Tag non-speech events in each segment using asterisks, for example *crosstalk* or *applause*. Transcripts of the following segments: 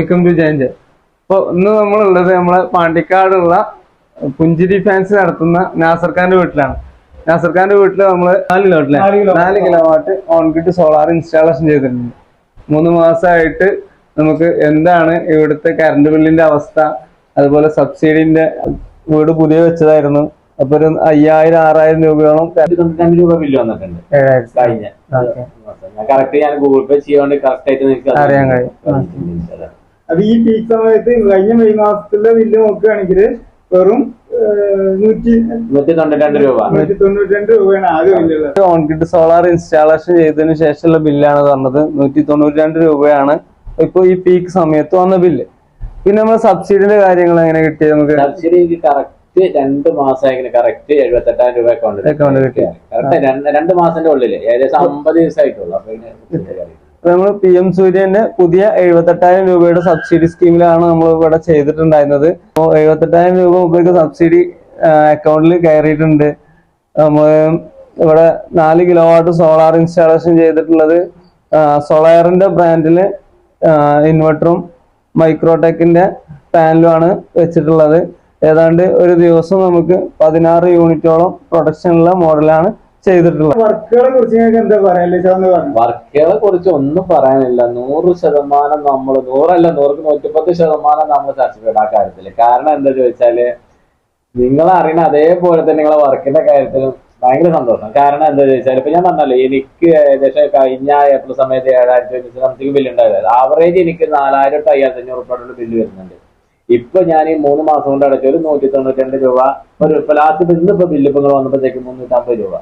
Welcome to change അപ്പോൾ ഇന്ന് നമ്മളുള്ളത് നമ്മളെ പാണ്ടിക്കാടുള്ള പുഞ്ചിരി ഫാൻസ് നടത്തുന്ന നാസർ ഖാന്റെ വീട്ടിലാണ് നാസർ ഖാന്റെ വീട്ടിൽ നമ്മൾ നാല് കിലോ. നാല് kilo. Watt on kit solar installation ചെയ്തിട്ടുണ്ട്. മൂന്ന് മാസമായിട്ട് നമുക്ക് എന്താണ് ഇവിടുത്തെ കറണ്ട് ബില്ലിന്റെ അവസ്ഥ? അതുപോലെ സബ്സിഡിന്റെ വീട് പുതിയ വെച്ചതായിരുന്നു. അപ്പൊ ഒരു അയ്യായിരം ആറായിരം രൂപയോളം തൊണ്ണൂറ്റി രൂപ ബില്ല് വന്നിട്ടുണ്ട്. കഴിഞ്ഞ ഓക്കെ. ഞാൻ കറക്റ്റ് ഞാൻ ഗൂഗിൾ പേ ചെയ്യാണ്ട് കറക്റ്റ് ആയിട്ട് അറിയാൻ കഴിയും. അത് ഈ പീക്ക് സമയത്ത് കഴിഞ്ഞ മെയ് മാസത്തിലെ ബില്ല് നോക്കുകയാണെങ്കിൽ വെറും നൂറ്റി നൂറ്റി തൊണ്ണൂറ്റി രൂപ. നൂറ്റി തൊണ്ണൂറ്റി രണ്ട് രൂപയാണ് ആകെ ബില്ലുള്ളത് ഓൺ ഗ്രിഡ് സോളാർ ഇൻസ്റ്റാളേഷൻ ചെയ്തതിനു ശേഷമുള്ള ബില്ലാണ് പറഞ്ഞത് നൂറ്റി തൊണ്ണൂറ്റി രണ്ട് രൂപയാണ് ഇപ്പൊ ഈ പീക്ക് സമയത്ത് വന്ന ബില്ല് പിന്നെ നമ്മൾ സബ്സിഡിന്റെ കാര്യങ്ങൾ എങ്ങനെ കിട്ടിയത് നമുക്ക്? സബ്സിഡി കറക്റ്റ് രണ്ട് മാസം കറക്റ്റ് എഴുപത്തെട്ടായിരം രൂപ അക്കൗണ്ട് അക്കൗണ്ട് കിട്ടി. കറക്റ്റ് രണ്ട് മാസത്തിന്റെ ഉള്ളിൽ. ഏകദേശം അമ്പത് ദിവസമായിട്ടുള്ളൂ. അപ്പൊ. നമ്മൾ പി എം സൂര്യന്റെ പുതിയ എഴുപത്തെട്ടായിരം രൂപയുടെ സബ്സിഡി സ്കീമിലാണ് നമ്മൾ ഇവിടെ ചെയ്തിട്ടുണ്ടായിരുന്നത്. അപ്പോൾ എഴുപത്തെട്ടായിരം രൂപ മുമ്പേക്ക് സബ്സിഡി അക്കൗണ്ടിൽ കയറിയിട്ടുണ്ട്. നമ്മൾ ഇവിടെ നാല് കിലോ വാട്ട് സോളാർ ഇൻസ്റ്റാളേഷൻ ചെയ്തിട്ടുള്ളത് സോളയറിന്റെ ബ്രാൻഡിൽ ഇൻവെർട്ടറും മൈക്രോടെക്കിന്റെ പാനലുമാണ് വെച്ചിട്ടുള്ളത്. ഏതാണ്ട് ഒരു ദിവസം നമുക്ക് പതിനാറ് യൂണിറ്റോളം പ്രൊഡക്ഷനുള്ള മോഡലാണ് ചെയ്തിട്ടുള്ളത് വർക്കുകളെ കുറിച്ച് നിങ്ങൾക്ക് എന്താ പറയാ? വർക്കുകളെ കുറിച്ച് ഒന്നും പറയാനില്ല. നൂറ് ശതമാനം നമ്മൾ നൂറല്ല നൂറ് നൂറ്റിപ്പത്ത് ശതമാനം നമ്മൾ സാറ്റിസ്ഫൈഡ് ആ കാര്യത്തിൽ. കാരണം എന്താ ചോദിച്ചാൽ നിങ്ങൾ അറിയണ അതേപോലെ തന്നെ നിങ്ങളെ വർക്കിന്റെ കാര്യത്തിലും ഭയങ്കര സന്തോഷം. കാരണം എന്താ ചോദിച്ചാൽ ഇപ്പൊ ഞാൻ പറഞ്ഞല്ലോ എനിക്ക് ഏകദേശം കഴിഞ്ഞ ഏപ്രിൽ സമയത്ത് ഏഴായിരത്തി സംതിങ് ബില്ല് ഉണ്ടായത് ആവറേജ് എനിക്ക് നാലായിരം ടു അയ്യായിരത്തി അഞ്ഞൂറ് ബില്ല് വരുന്നുണ്ട്. ഇപ്പൊ ഞാൻ ഈ മൂന്ന് മാസം കൊണ്ട് അടച്ച ഒരു നൂറ്റി തൊണ്ണൂറ്റി രണ്ട് രൂപ ഒരു ഇപ്പൊ ലാസ്റ്റ് ഇന്നിപ്പോ ബില്ല് ഇപ്പൊ വന്നപ്പോഴത്തേക്ക് മുന്നൂറ്റമ്പത് രൂപ.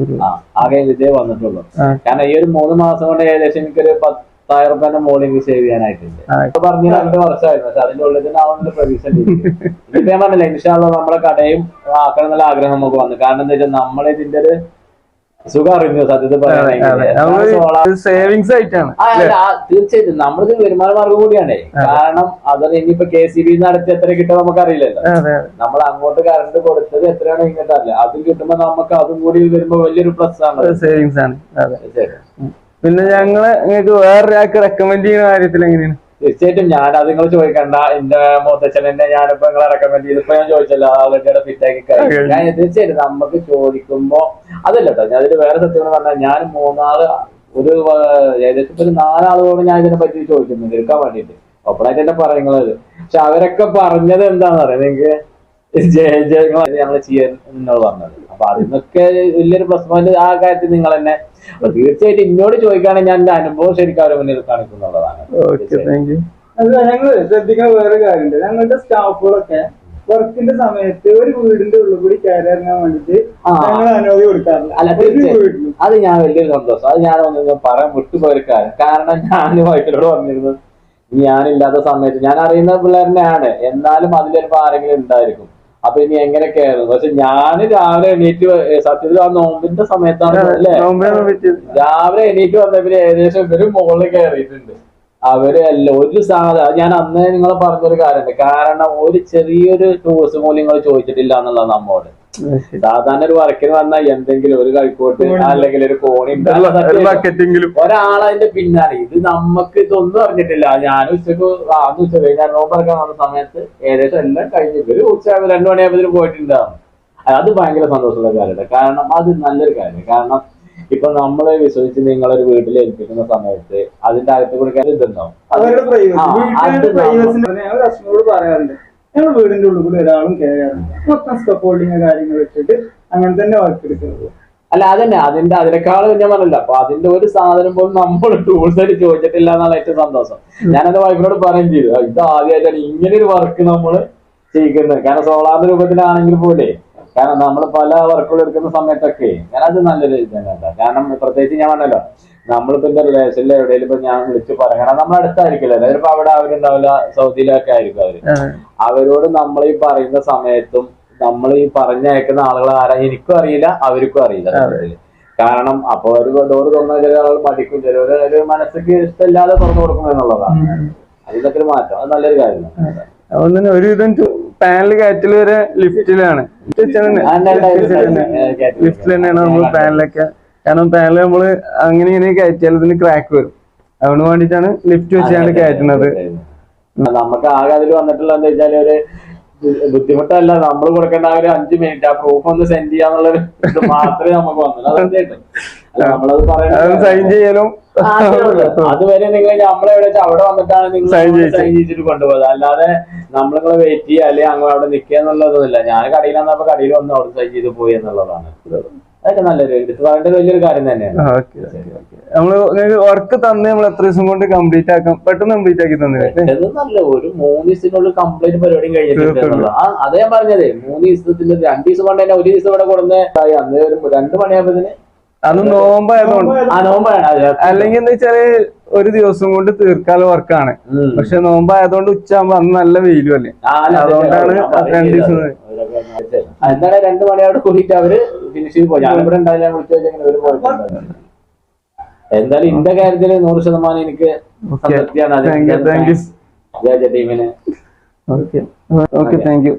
രൂപ. ആ ആകെ ഇതേ വന്നിട്ടുള്ളൂ. കാരണം ഈ ഒരു മൂന്ന് മാസം കൊണ്ട് ഏകദേശം എനിക്കൊരു പത്തായിരം റുപ്യന്റെ മോളിംഗ് സേവ് ചെയ്യാനായിട്ടുണ്ട്. ഇപ്പൊ പറഞ്ഞ രണ്ട് വർഷമായിരുന്നു പക്ഷെ അതിന്റെ ഉള്ളിൽ തന്നെ ആവുന്ന പ്രതീക്ഷ *laughs* ഇപ്പൊ ഞാൻ പറഞ്ഞില്ല ഇൻഷാള്ള നമ്മളെ കടയും ആക്കണം എന്നുള്ള ആഗ്രഹം നമുക്ക് വന്നു. കാരണം എന്താ വെച്ചാൽ നമ്മളിതിന്റെ ഒരു സേവിങ്സ് ആയിട്ടാണ് തീർച്ചയായിട്ടും. നമ്മളിത് വരുമാന മാർഗം കൂടിയാണ് കാരണം അത് ഇനിയിപ്പോ കെ സി ബി നടത്തി എത്ര കിട്ടും നമുക്ക് അറിയില്ലല്ലോ അതെ. നമ്മൾ അങ്ങോട്ട് കറണ്ട് കൊടുത്തത് എത്രയാണ് ഇങ്ങോട്ട് അല്ലേ അത് കിട്ടുമ്പോ നമുക്ക് അതും കൂടി വരുമ്പോ വലിയൊരു പ്ലസ് ആണ്. സേവിങ്സ് ആണ്. പിന്നെ ഞങ്ങൾ നിങ്ങൾക്ക് വേറൊരാൾക്ക് റെക്കമെൻഡ് ചെയ്യുന്ന കാര്യത്തിൽ എങ്ങനെയാണ് തീർച്ചയായിട്ടും ഞാൻ അത് നിങ്ങൾ ചോദിക്കണ്ട. എന്റെ മൂത്തച്ഛനെ ഞാനിപ്പോ നിങ്ങളെ റെക്കമെൻഡ് ചെയ്തപ്പോ ഞാൻ ചോദിച്ചല്ലോ ആളുടെ ഫിറ്റ് ആക്കി കഴിഞ്ഞു. ഞാൻ തീർച്ചയായിട്ടും നമുക്ക് ചോദിക്കുമ്പോ അതല്ല കേട്ടോ ഞാൻ അതിൽ വേറെ സത്യം പറഞ്ഞാൽ ഞാൻ മൂന്നാൾ ഒരു ഏകദേശം ഒരു നാലാളുകളോട് ഞാൻ ഇതിനെ പറ്റി ചോദിക്കുന്നുണ്ട് എടുക്കാൻ വേണ്ടിയിട്ട്. ഒപ്പണായിട്ട് എന്നെ പറയുന്നത്. പക്ഷെ അവരൊക്കെ പറഞ്ഞത് എന്താണെന്ന് പറയാം നിങ്ങൾക്ക് ഞങ്ങൾ ചെയ്യാൻ നിങ്ങൾ പറഞ്ഞത്. അപ്പൊ അതിനൊക്കെ വലിയൊരു പ്ലസ് പോയിന്റ് ആ കാര്യത്തിൽ നിങ്ങൾ തന്നെ അപ്പൊ തീർച്ചയായിട്ടും എന്നോട് ചോദിക്കുകയാണെങ്കിൽ ഞാൻ എന്റെ അനുഭവം ശരിക്കും അവരെ മുന്നിൽ കാണിക്കുന്നുള്ളതാണ്. ഞങ്ങൾ ശ്രദ്ധിക്കുന്ന വേറെ കാര്യമുണ്ട്. ഞങ്ങളുടെ സ്റ്റാഫുകളൊക്കെ വർക്കിന്റെ സമയത്ത് ഒരു വീടിന്റെ ഉള്ളിൽ കൂടി കയറി ഇറങ്ങാൻ വേണ്ടിട്ട്. ഞങ്ങൾ അനുമതി കൊടുക്കാറില്ല അത് ഞാൻ വലിയൊരു സന്തോഷം. അത് ഞാൻ ഒന്നും പറയാൻ വിട്ടുപോയൊരു കാര്യം. കാരണം ഞാൻ വൈഫിനോട് പറഞ്ഞിരുന്നു ഞാനില്ലാത്ത സമയത്ത്. ഞാൻ അറിയുന്ന പിള്ളേരനെയാണ്. എന്നാലും അതിലൊരു ആരെങ്കിലും ഉണ്ടായിരിക്കും. അപ്പൊ ഇനി എങ്ങനെയൊക്കെയായിരുന്നു? പക്ഷെ ഞാൻ രാവിലെ എണീറ്റ് സത്യത്തിൽ ആ നോമ്പിന്റെ സമയത്താണ് അല്ലേ? രാവിലെ എണീറ്റ് വന്നവര് ഏകദേശം ഇവർ മുകളിൽ കയറിയിട്ടുണ്ട്. അവരല്ല ഒരു സാധനം ഞാൻ അന്നേ നിങ്ങളെ പറഞ്ഞൊരു കാര്യമുണ്ട്. കാരണം ഒരു ചെറിയൊരു ടൂറിസം പോലും നിങ്ങൾ ചോദിച്ചിട്ടില്ല എന്നുള്ളത് നമ്മോട്. സാധാരണ ഒരു വർക്കിന് വന്നാൽ എന്തെങ്കിലും ഒരു കൈക്കോട്ട് അല്ലെങ്കിൽ ഒരു കോണി ഒരാളതിന്റെ പിന്നാലെ. ഇത് നമുക്ക് ഇതൊന്നും അറിഞ്ഞിട്ടില്ല. ഞാൻ ഉച്ചയ്ക്ക് അന്ന് ഉച്ച കഴിഞ്ഞാൽ നോമ്പറക്കാൻ വന്ന സമയത്ത് ഏകദേശം എല്ലാം കഴിഞ്ഞു. ഒരു ഉച്ച രണ്ടു മണിയാകുമ്പോൾ പോയിട്ടുണ്ടാവും. അത് ഭയങ്കര സന്തോഷമുള്ള കാര്യമാണ്. കാരണം അത് നല്ലൊരു കാര്യമാണ്. കാരണം ഇപ്പൊ നമ്മളെ വിശ്വസിച്ച് നിങ്ങളൊരു വീട്ടിൽ ഏൽപ്പിക്കുന്ന സമയത്ത് അതിന്റെ അകത്ത് കൊടുക്കാൻ ഇതുണ്ടാവും. പറയാറുണ്ട്. ഞങ്ങൾ വീടിന്റെ ഉള്ളിൽ കൂടി ഒരാളും കയറിയാറില്ല മൊത്തം സ്കപ്പോൾഡിങ് കാര്യങ്ങൾ വെച്ചിട്ട് അങ്ങനെ തന്നെ വർക്ക് എടുക്കുന്നത്. അല്ല അതന്നെ. അതിന്റെ അതിനേക്കാളും ഞാൻ പറഞ്ഞില്ല അപ്പൊ അതിന്റെ ഒരു സാധനം പോലും നമ്മൾ ടൂൾസ് ആയിട്ട് ചോദിച്ചിട്ടില്ല എന്നാണ് ഏറ്റവും സന്തോഷം. ഞാൻ എന്റെ വൈഫിനോട് പറയുകയും ചെയ്തു. ഇത് ആദ്യമായിട്ടാണ് ഇങ്ങനെ ഒരു വർക്ക് നമ്മൾ ചെയ്യുന്നത്. കാരണം സോളാറിന്റെ രൂപത്തിലാണെങ്കിൽ പോലെ. കാരണം നമ്മൾ പല വർക്കുകൾ എടുക്കുന്ന സമയത്തൊക്കെ ഞാനത് നല്ലൊരു ഇത് തന്നെയാണ് കാരണം പ്രത്യേകിച്ച് ഞാൻ പറഞ്ഞല്ലോ നമ്മളിപ്പോ എന്താ റിലേഷനിൽ എവിടെയെങ്കിലും ഇപ്പൊ ഞാൻ വിളിച്ച് പറയാം. കാരണം നമ്മൾ അടുത്തായിരിക്കില്ല. ചിലപ്പോ അവിടെ അവരുണ്ടാവില്ല സൗദിയിലൊക്കെ ആയിരിക്കും അവർ. അവരോട് നമ്മൾ ഈ പറയുന്ന സമയത്തും നമ്മൾ ഈ പറഞ്ഞയക്കുന്ന ആളുകൾ ആരാ എനിക്കും അറിയില്ല അവർക്കും അറിയില്ല. കാരണം അപ്പൊ ഒരു ഡോറ് തുറന്ന ചില ആളുകൾ മടിക്കും. ചില ഒരു മനസ്സിക്ക് ഇഷ്ടമില്ലാതെ തുറന്നു കൊടുക്കും എന്നുള്ളതാണ്. അതിനൊക്കെ ഒരു മാറ്റം. അത് നല്ലൊരു കാര്യമാണ്. തന്നെ ഒരുവിധം പാനൽ കയറ്റൽ വരെ ലിഫ്റ്റിലാണ് ലിഫ്റ്റിൽ തന്നെയാണ് നമ്മൾ പാനലൊക്കെ കാരണം പാനൽ നമ്മൾ അങ്ങനെ ഇങ്ങനെ കയറ്റിയാൽ ഇതിന് ക്രാക്ക് വരും. അതിന് വേണ്ടിയിട്ടാണ് ലിഫ്റ്റ് വെച്ചാണ് കയറ്റുന്നത്. നമുക്ക് ആകെ അതിൽ വന്നിട്ടുള്ള എന്താ വെച്ചാൽ ഒരു ബുദ്ധിമുട്ടല്ല നമ്മൾ കൊടുക്കേണ്ട ഒരു അഞ്ചു മിനിറ്റ് ആ പ്രൂഫ് ഒന്ന് സെൻഡ് ചെയ്യാന്നുള്ളൊരു ഇത് മാത്രമേ നമുക്ക് വന്നുള്ളൂ. പറയുന്നത് സൈൻ ചെയ്യലും. അതുവരെ നിങ്ങൾ നമ്മളെവിടെ വെച്ചാൽ അവിടെ വന്നിട്ടാണ് നിങ്ങൾ സൈൻ ചെയ്തിട്ട് കൊണ്ടുപോകുന്നത് അല്ലാതെ നമ്മൾ നിങ്ങൾ വെയിറ്റ് ചെയ്യുക അല്ലെങ്കിൽ അങ്ങ് അവിടെ നിൽക്കുക എന്നുള്ളതൊന്നുമില്ല. ഞാൻ കടയിൽ വന്നപ്പോ കടയിൽ വന്ന് അവിടെ സൈൻ ചെയ്ത് പോയി എന്നുള്ളതാണ്. അതൊക്കെ നല്ലൊരു എടുത്ത് പറയേണ്ട വലിയൊരു കാര്യം തന്നെയാണ്. നമ്മൾ നിങ്ങൾക്ക് വർക്ക് തന്ന് നമ്മൾ എത്ര ദിവസം കൊണ്ട് കംപ്ലീറ്റ് ആക്കാം? പെട്ടെന്ന് കംപ്ലീറ്റ് ആക്കി തന്നില്ലേ? നല്ല ഒരു മൂന്ന് ദിവസത്തിനുള്ളിൽ കംപ്ലീറ്റ് പരിപാടി കഴിഞ്ഞിട്ടുണ്ട് അതേ ഞാൻ പറഞ്ഞതേ. മൂന്ന് ദിവസത്തിൽ രണ്ട് ദിവസം കൊണ്ട് തന്നെ ഒരു ദിവസം ഇവിടെ കൊടുന്ന് അന്ന് ഒരു രണ്ട് മണിയാകുമ്പോ അന്ന് നോമ്പായതുകൊണ്ട്. അല്ലെങ്കിൽ എന്താ വെച്ചാൽ ഒരു ദിവസം കൊണ്ട് തീർക്കാല വർക്കാണ്. പക്ഷെ നോമ്പായതുകൊണ്ട് ഉച്ചയാകുമ്പോ അന്ന് നല്ല വെയിലും അല്ലേ? അതുകൊണ്ടാണ് രണ്ട് ദിവസം. എന്താണ് രണ്ട് മണിയോട് കൂടിയിട്ട് അവർ എന്തായാലും ഇന്റെ കാര്യത്തിൽ നൂറ് ശതമാനം എനിക്ക് സംതൃപ്തിയാണ്. ടീമിന്. Okay okay. Thank U